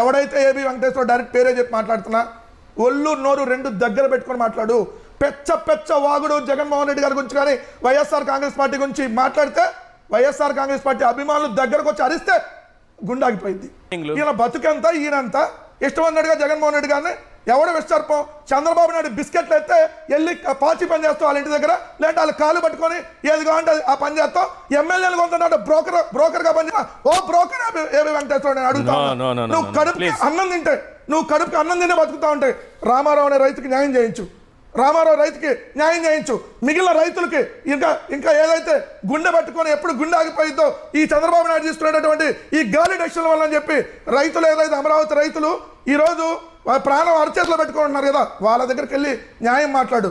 ఎవడైతే AB Venkateswara direct పేరే చెప్పి మాట్లాడుతున్నా ఒళ్ళు నోరు రెండు దగ్గర పెట్టుకొని మాట్లాడు. పెచ్చ పెచ్చ వాగుడు జగన్మోహన్ రెడ్డి గారి గురించి కానీ వైఎస్ఆర్ కాంగ్రెస్ పార్టీ గురించి మాట్లాడితే వైఎస్ఆర్ కాంగ్రెస్ పార్టీ అభిమానులు దగ్గరకు వచ్చి అరిస్తే గుండాగిపోయింది. ఈయన బతుకెంత ఈయనంత? ఇష్టమన్నట్టుగా జగన్మోహన్ రెడ్డి గారిని ఎవడు విశ్చర్పం చంద్రబాబు నాయుడు బిస్కెట్లు ఎత్తే వెళ్ళి పాచి పని చేస్తావు వాళ్ళ ఇంటి దగ్గర లేదంటే వాళ్ళ కాలు పట్టుకొని ఏది కావాలంటే ఆ పని చేస్తావు ఎమ్మెల్యేలు కొంటున్నాడు బ్రోకర్ బ్రోకర్గా పని చేస్తా. ఓ బ్రోకర్ ఏవి వెంకటేశ్వర నేను అడుగుతా No, ఉన్నా. no, no, no, నువ్వు కడుపు. అన్నం తింటే నువ్వు కడుపుకి అన్నం తినే బతుకుతా ఉంటే రామారావు అనే రైతుకి న్యాయం చేయించు రామారావు రైతుకి న్యాయం చేయించు. మిగిలిన రైతులకి ఇంకా ఇంకా ఏదైతే గుండె పట్టుకొని ఎప్పుడు గుండె ఆగిపోయిందో ఈ చంద్రబాబు నాయుడు తీసుకునేటటువంటి ఈ గాలి డెసిషన్ వల్ల అని చెప్పి రైతులు ఏదైతే అమరావతి రైతులు ఈరోజు ప్రాణం అరచేతిలో పెట్టుకొని ఉన్నారు కదా వాళ్ళ దగ్గరికి వెళ్ళి న్యాయం మాట్లాడు.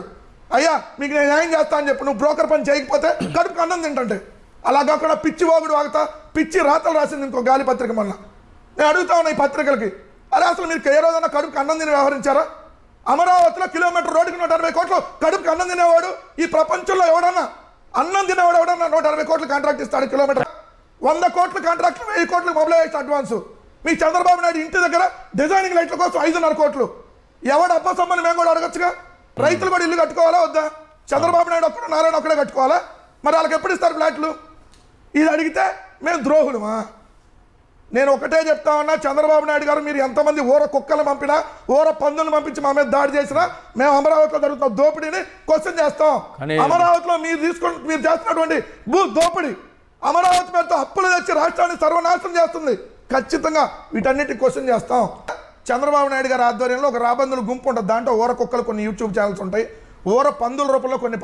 అయ్యా మీకు నేను న్యాయం చేస్తా అని చెప్పి నువ్వు బ్రోకర్ పని చేయకపోతే కడుపుకి అన్నం తింటుంటే. అలా కాకుండా పిచ్చి వాగుడు వాగుతా పిచ్చి రాతలు రాసింది ఇంకో గాలి పత్రిక మొన్న. నేను అడుగుతా ఉన్నా ఈ పత్రికలకి. అరే అసలు మీరు ఏ రోజైనా కడుపుకి అన్నం తిని వ్యవహరించారా? అమరావతిలో కిలోమీటర్ రోడ్డుకి నూట అరవై కోట్లు కడుపుకి అన్నం తినేవాడు. ఈ ప్రపంచంలో ఎవడన్నా అన్నం తినేవాడు ఎవడన్నా నూట అరవై కోట్లు కాంట్రాక్ట్ ఇస్తాడు కిలోమీటర్. వంద కోట్లు కాంట్రాక్ట్ వెయ్యి కోట్లు మొబిలైజ్ అడ్వాన్స్. మీ చంద్రబాబు నాయుడు ఇంటి దగ్గర డిజైనింగ్ లైట్ల కోసం ఐదున్నర కోట్లు. ఎవడు అబ్బసమ్మని మేము కూడా అడగచ్చుగా? రైతులు కూడా ఇల్లు కట్టుకోవాలా వద్దా? చంద్రబాబు నాయుడు ఒక్కడు నారాయణ ఒక్కడే కట్టుకోవాలా? మరి వాళ్ళకి ఎప్పుడు ఇస్తారు ఫ్లాట్లు? ఇది అడిగితే మేము ద్రోహులమా? నేను ఒకటే చెప్తా ఉన్నా చంద్రబాబు నాయుడు గారు మీరు ఎంతమంది ఊర కుక్కలు పంపినా ఊర పందులు పంపించి మా మీద దాడి చేసినా మేము అమరావతిలో జరుగుతున్న దోపిడీని క్వశ్చన్ చేస్తాం. అమరావతిలో మీరు తీసుకుని మీరు చేస్తున్నటువంటి భూ దోపిడీ అమరావతి పేరుతో అప్పులు తెచ్చి రాష్ట్రాన్ని సర్వనాశనం చేస్తుంది. ఖచ్చితంగా వీటన్నిటి క్వశ్చన్ చేస్తాం. చంద్రబాబు నాయుడు గారి ఆధ్వర్యంలో ఒక రాబందుల గుంపు ఉంటుంది. దాంట్లో ఊర కుక్కలు కొన్ని యూట్యూబ్ ఛానల్స్ ఉంటాయి. ఊర పందుల రూపంలో కొన్ని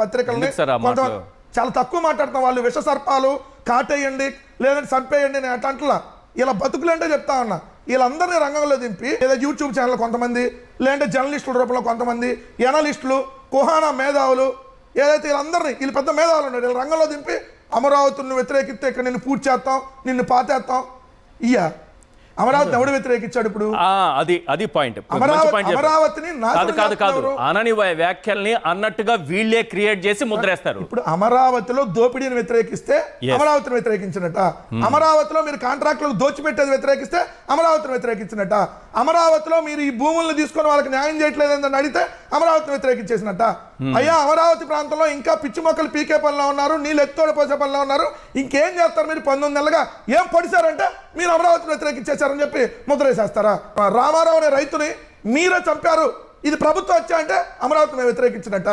మాటలు? చాలా తక్కువ మాట్లాడుతాం వాళ్ళు. విష సర్పాలు కాటేయండి లేదంటే చంపేయండి నేను అట్లా ఇలా బతుకులంటే చెప్తా ఉన్నా. వీళ్ళందరినీ రంగంలో దింపి లేదా యూట్యూబ్ ఛానల్ కొంతమంది లేదంటే జర్నలిస్టుల రూపంలో కొంతమంది ఎనలిస్టులు కుహానా మేధావులు ఏదైతే వీళ్ళందరినీ వీళ్ళు పెద్ద మేధావులు ఉన్నారు వీళ్ళ రంగంలో దింపి అమరావతిని వ్యతిరేకిస్తే ఇక్కడ నిన్ను పూర్తి చేస్తాం నిన్ను పాతేస్తాం. ఇయ్యా. అమరావతిని ఎవడు వ్యతిరేకించాడు ఇప్పుడు? అది అది పాయింట్ అమరావతి. అమరావతిని కాదు కాదు కాదు. అనని వ్యాఖ్యల్ని అన్నట్టుగా వీళ్ళే క్రియేట్ చేసి ముద్రేస్తారు. ఇప్పుడు అమరావతిలో దోపిడీని వ్యతిరేకిస్తే. అమరావతిని వ్యతిరేకించినట్ట. అమరావతిలో మీరు కాంట్రాక్టులకు దోచిపెట్టేది వ్యతిరేకిస్తే అమరావతిని వ్యతిరేకించినట్ట. అమరావతిలో మీరు ఈ భూములను తీసుకొని వాళ్ళకి న్యాయం చేయట్లేదు అని అడిగితే అమరావతిని వ్యతిరేకించేసినట్ట. అయ్యా అమరావతి ప్రాంతంలో ఇంకా పిచ్చి మొక్కలు పీకే పనిలో ఉన్నారు నీళ్ళు ఎత్తోడ పోసే పనిలో ఉన్నారు ఇంకేం చేస్తారు మీరు పంతొమ్మిది నెలలుగా? ఏం పొడిచారంటే మీరు అమరావతిని వ్యతిరేకించేశారని చెప్పి ముద్రేసేస్తారా? రామారావు అనే రైతుని మీరే చంపారు. ఇది ప్రభుత్వం వచ్చా అంటే అమరావతిని వ్యతిరేకించినట్ట?